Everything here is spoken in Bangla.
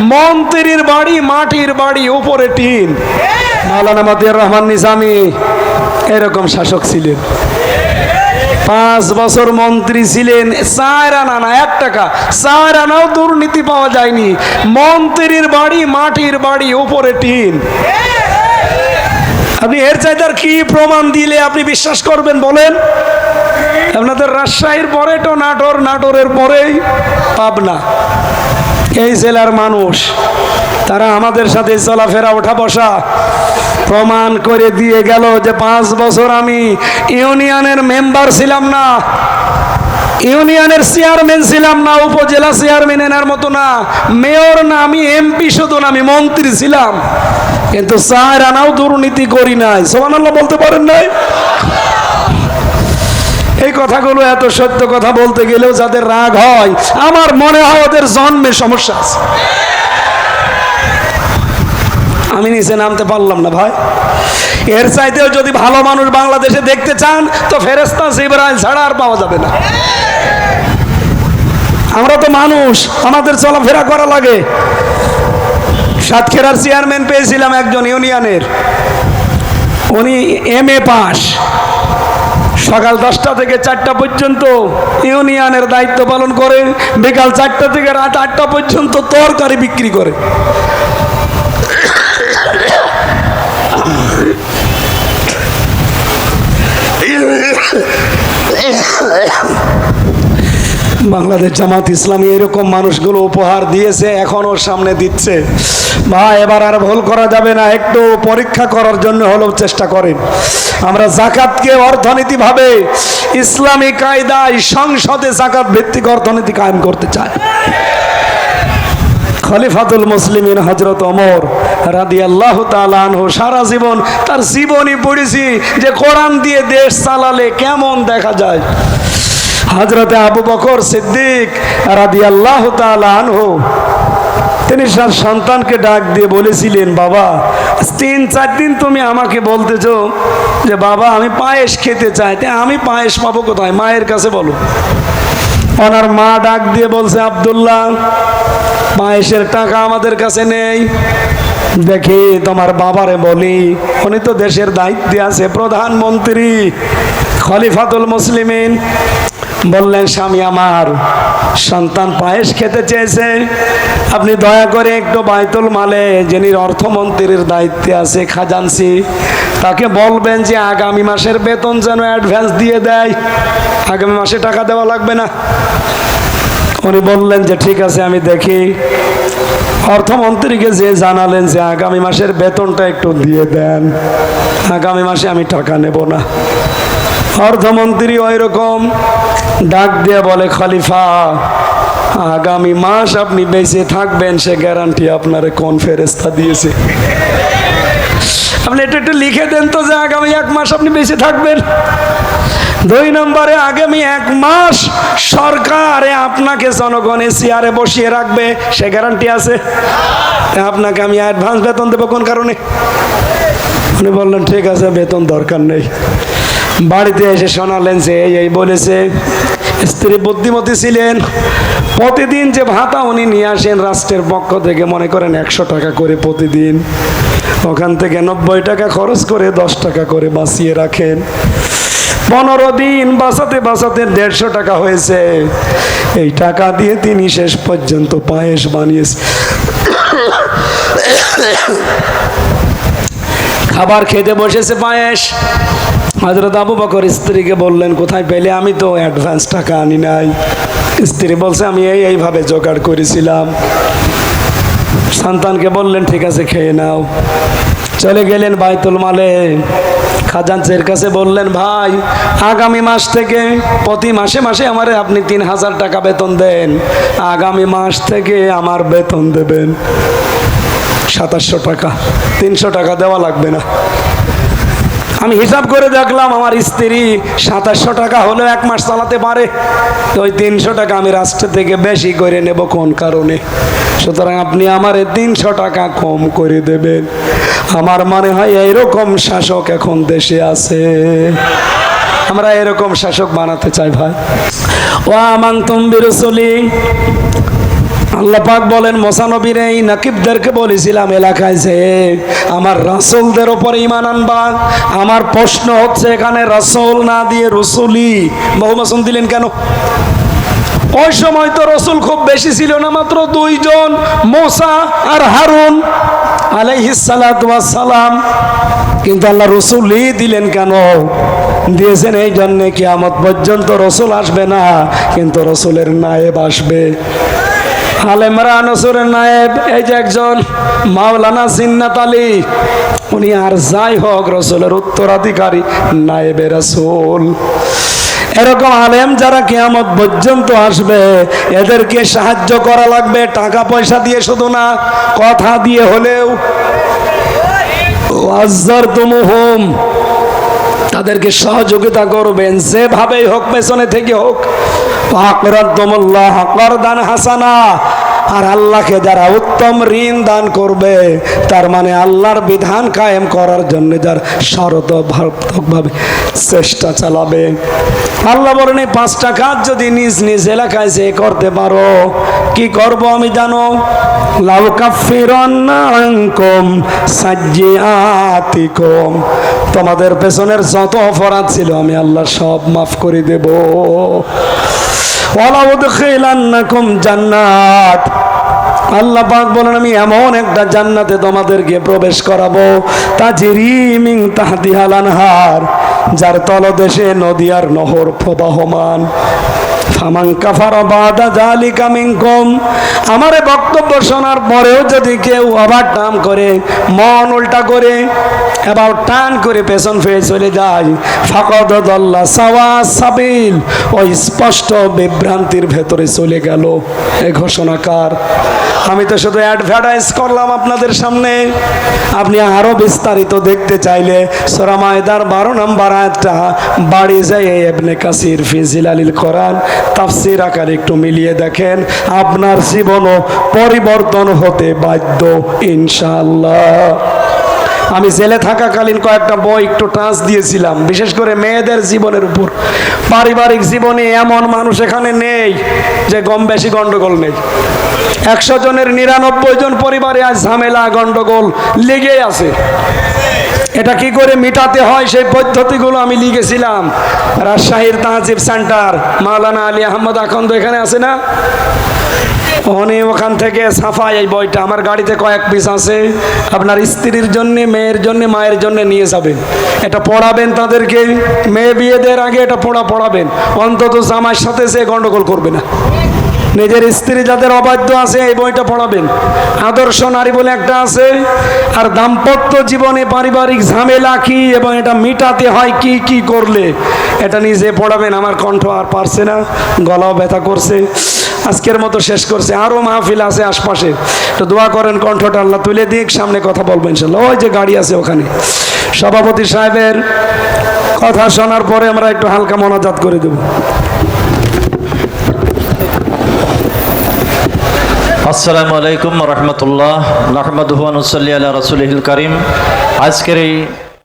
মন্ত্রীর বাড়ি, মাটির বাড়ি উপরে টিন। মাওলানা মতিয়ার রহমান নিজামি এরকম শাসক ছিলেন। পাঁচ বছর মন্ত্রী ছিলেন চার আনা না এক টাকা। চার আনাও দুর্নীতি পাওয়া যায়নি। মন্ত্রীর বাড়ি, মাটির বাড়ি উপরে টিন। আপনি এর চাইতে আর কি প্রমাণ দিলে আপনি বিশ্বাস করবেন বলেন? আপনাদের রাজশাহীর পরে তো নাটোর, নাটোরের পরেই পাবনা। এই জেলার মানুষ, তারা আমাদের সাথে চলাফেরা ওঠা বসা প্রমাণ করে দিয়ে গেল যে পাঁচ বছর আমি ইউনিয়নের মেম্বার ছিলাম না। ইউনিয়নের চেয়ারম্যান ছিলাম না, উপজেলা চেয়ারম্যান এনার মতো না। মেয়র না, আমি এমপি শুধু না, আমি মন্ত্রী ছিলাম। কিন্তু চার আনাও দুর্নীতি করি নাই। সোমান বলতে পারেন নাই? এই কথাগুলো এত সত্য কথা বলতে গেলেও যাদের রাগ হয়, আমার মনে হয় ওদের জন্মে সমস্যা আছে। আমি নিচে নামতে পারলাম না ভাই। এর চাইতেও যদি ভালো মানুষ বাংলাদেশে দেখতে চান, তো ফেরেস্তা জিবরাইল ছাড়া আর পাওয়া যাবে না। আমরা তো মানুষ, আমাদের চলাফেরা করা লাগে। সাতক্ষীরার চেয়ারম্যান পেয়েছিলাম একজন ইউনিয়নের। উনি এম এ পাস। সকাল দশটা থেকে চারটা পর্যন্ত ইউনিয়নের দায়িত্ব পালন করে, বিকাল চারটা থেকে রাত আটটা পর্যন্ত তরকারি বিক্রি করে। বাংলাদেশ জামাত ইসলামী এরকম মানুষগুলো উপহার দিয়েছে এখন ওর সামনে দিচ্ছে। ভাই, এবার আর ভুল করা যাবে না, একটু পরীক্ষা করার জন্য হলেও চেষ্টা করেন। আমরা জাকাতকে অর্থনীতিভাবে ইসলামী কায়দায় সংসদে জাকাত ভিত্তিক অর্থনীতি কায়েম করতে চায় খলিফাতুল মুসলিমিন হজরত অমর রাদি আল্লাহ তালানহ সারা জীবন তার জীবনই পড়েছি যে কোরআন দিয়ে দেশ চালালে কেমন দেখা যায়। হজরতে আবু বকর সিদ্দিক রাদি আল্লাহ তালানহ তিনি তার সন্তানকে ডাক দিয়ে বলেছিলেন, বাবা তিন চার দিন তুমি আমাকে বলতেছো যে, বাবা, আমি পায়েস খেতে চাই। তা আমি পায়েস পাবো কোথায়? মায়ের কাছে বলো। ওনার মা ডাক দিয়ে বলছে, আবদুল্লাহ, পায়েসের টাকা আমাদের কাছে নেই। দেখি তোমার বাবারে বলি। উনি তো দেশের দায়িত্বে আছে, প্রধানমন্ত্রী, খলিফাতুল মুসলিমিন। বললেন, স্বামী আমার, সন্তান পায়েস খেতে চেয়েছে। আপনি দয়া করে একটু বাইতুল মালে, যিনি অর্থমন্ত্রীর দায়িত্বে আছে, খাজানসি, তাকে বলবেন যে আগামী মাসের বেতন যেন অ্যাডভান্স দিয়ে দেয়। আগামী মাসে টাকা দেওয়া লাগবে না। উনি বললেন যে, ঠিক আছে, আমি দেখি। অর্থমন্ত্রীকে যে জানালেন যে আগামী মাসের বেতনটা একটু দিয়ে দেন, আগামী মাসে আমি টাকা নেব না। অর্থমন্ত্রী ওই রকম ডাক দিয়ে বলে, খলিফা, আগামী মাস আপনি বেঁচে থাকবেন, সে গ্যারান্টি আপনার কোন ফেরেস্তা দিয়েছে? আপনি এটা একটু লিখে দেন তো যে আগামী এক মাস আপনি বেঁচে থাকবেন। দুই নম্বরে, আগামী এক মাস সরকারে আপনাকে জনগণের চেয়ারে বসিয়ে রাখবে, সে গ্যারান্টি আছে। আপনাকে আমি অ্যাডভান্স বেতন দেবো কোন কারণে? উনি বললেন, ঠিক আছে, বেতন দরকার নেই। বাড়িতে এসে শোনালেন যে, এই এই বলেছে স্ত্রী বুদ্ধিমতী ছিলেন। প্রতিদিন যে ভাতা উনি নিয়ে আসেন রাষ্ট্রের পক্ষ থেকে, মনে করেন একশো টাকা করে প্রতিদিন। ওখান থেকে নব্বই টাকা খরচ করে দশ টাকা করে বাঁচিয়ে রাখেন। পনেরো দিন বাঁচাতে বাঁচাতে দেড়শো টাকা হয়েছে। এই টাকা দিয়ে তিনি শেষ পর্যন্ত পায়েস বানিয়েছে। খাবার খেতে বসেছে পায়েস। হজরত আবু বকর স্ত্রীকে বললেন, কোথায় পেলে আমি তো অ্যাডভান্স টাকা আনি নাই? স্ত্রী বলছে, আমি এই এইভাবে জোগাড় করেছিলাম। সন্তানকে বললেন, ঠিক আছে, খেয়ে নাও। চলে গেলেন বাইতুল মালে। খাজানচের কাছে বললেন, ভাই, আগামী মাস থেকে প্রতি মাসে মাসে আমারে আপনি তিন হাজার টাকা বেতন দেন। আগামী মাস থেকে আমার বেতন দেবেন। সাতাশশো টাকা। তিনশো টাকা দেওয়া লাগবে না। আমি হিসাব করে দেখলাম, আমার স্ত্রী সাতাশশো টাকা হলেও এক মাস চালাতে পারে। ওই তিনশো টাকা আমি রাষ্ট্র থেকে বেশি করে নেব কোন কারণে? সুতরাং আপনি আমার তিনশো টাকা কম করে দেবেন। আমার মনে হয় এইরকম শাসক এখন দেশে আছে। আমরা এরকম শাসক বানাতে চাই ভাই। ও আমান তুমি বিরসলি। আল্লাহ পাক বলেন মোসানবীর এই নাকিবদেরকে বলেছিলাম, এলাকায় যে আমার রাসূলদের ওপর ইমান আনবা। আমার প্রশ্ন হচ্ছে, এখানে রাসূল না দিয়ে রসুলি বহুমাসন দিলেন কেন? ওই সময় তো রসুল খুব বেশি ছিল না, মাত্র দুইজন, মোসা আর হারুন সালাম কিন্তু আল্লাহ রসুলই দিলেন কেন? দিয়েছেন এই জন্যে কিয়ামত পর্যন্ত রসুল আসবে না, কিন্তু রসুলের নায়েব আসবে। আলেমরা নসুরের নায়েব, এই যে একজন মাওলানা জিন্নাত আলী, উনি আর যাই হোক রসুলের উত্তরাধিকারী, নায়েবে রসুল। এরকম আলেম যারা কিয়ামত পর্যন্ত আসবে, এদেরকে সাহায্য করা লাগবে, টাকা পয়সা দিয়ে শুধু না, কথা দিয়ে হলেও। ওয়াজ্জার তুমুহুম তাদেরকে সহযোগিতা করবেন, যেভাবেই হোক, পেছনে থেকে হোক। হাসানা। আর আল্লাহকে যারা উত্তম ঋণ দান করবে, তার মানে আল্লাহর বিধান কায়েম করার জন্য যার সরতভাবে চেষ্টা চালাবে। আল্লাহ বলেন, এই পাঁচটা কাজ যদি নিজ নিজ এলাকায় যে করতে পারো, কি করব আমি জানো? লাউ কাফিরান্নাকুম সাজ্জিআতিকুম। তোমাদের পেছনের যত অপরাধ ছিল, আমি আল্লাহ সব মাফ করে দেব। জান্নাত। আল্লাহ পাক বলেন, আমি এমন একটা জান্নাতে তোমাদেরকে প্রবেশ করাবো। তাজিরি তাহতিহাল আনহার, যার তলদেশে নদী আর নহর প্রবাহমান। ফামান আমার বক্তব্য শোনার পরেও যদি কেউ আবার টান করে, মন উল্টা করে, এবার টান করে পেছন ফিরে চলে যায়, ফাকদ সাবিল। ওই স্পষ্ট বিভ্রান্তির ভেতরে চলে গেল। এ ঘোষণাকার আমি তো শুধু অ্যাডভার্টাইজ করলাম আপনাদের সামনে। আপনি আরও বিস্তারিত দেখতে চাইলে সোরা মায়দার বারো নম্বর আয়াতটা, বাড়ি যায় এবনে কাসির ফিজিল আলিল কোরআন। তাফসির আকারে একটু মিলিয়ে দেখেন, আপনার জীবনও পরিবর্তন হতে বাধ্য, ইনশাআল্লাহ। আমি জেলে থাকাকালীন কয়েকটা বই একটু টাচ দিয়েছিলাম, বিশেষ করে মেয়েদের জীবনের উপর। পারিবারিক জীবনে এমন মানুষ এখানে নেই যে গম বেশি গন্ডগোল নেই। একশো জনের নিরানব্বই জন পরিবারে আজ ঝামেলা, গন্ডগোল লেগেই আছে। এটা কি করে মিটাতে হয়? সেই পদ্ধতিগুলো আমি লিখেছিলাম। রাজশাহীর তাহাজিব সেন্টার। মাওলানা আলী আহমদ আখন্দ এখানে আছে না? উনি ওখান থেকে সাফাই এই বইটা। আমার গাড়িতে কয়েক পিস আছে। আপনার স্ত্রীর জন্য, মেয়ের জন্য, মায়ের জন্য নিয়ে যাবেন। এটা পড়াবেন তাদেরকে। মেয়ে বিয়েদের আগে এটা পড়া পড়াবেন। অন্তত জামার সাথে সে গন্ডগোল করবে না। নিজের স্ত্রী যাদের অবাধ্য আছে, এই বইটা পড়াবেন। আদর্শ নারী বলে একটা আছে, আর দাম্পত্য জীবনে পারিবারিক ঝামেলা কি এবং এটা মিটাতে হয় কি কি করলে? এটা নিজে পড়াবেন, আমার কণ্ঠ আর পারছে না, গলাও ব্যথা করছে। আজকের মতো শেষ করছে আরও মাহফিল আছে আশপাশে। তো দোয়া করেন কণ্ঠটা আল্লাহ তুলে দিক, সামনে কথা বলবেন ইনশাল্লাহ। ওই যে গাড়ি আছে ওখানে। সভাপতি সাহেবের কথা শোনার পরে আমরা একটু হালকা মনাজাত করে দেবো। আসসালামু আলাইকুম রহমতুল্লাহ নাহমাদুহানুসল্লি আল্লাহ রসুলহিল করিম আজকের এই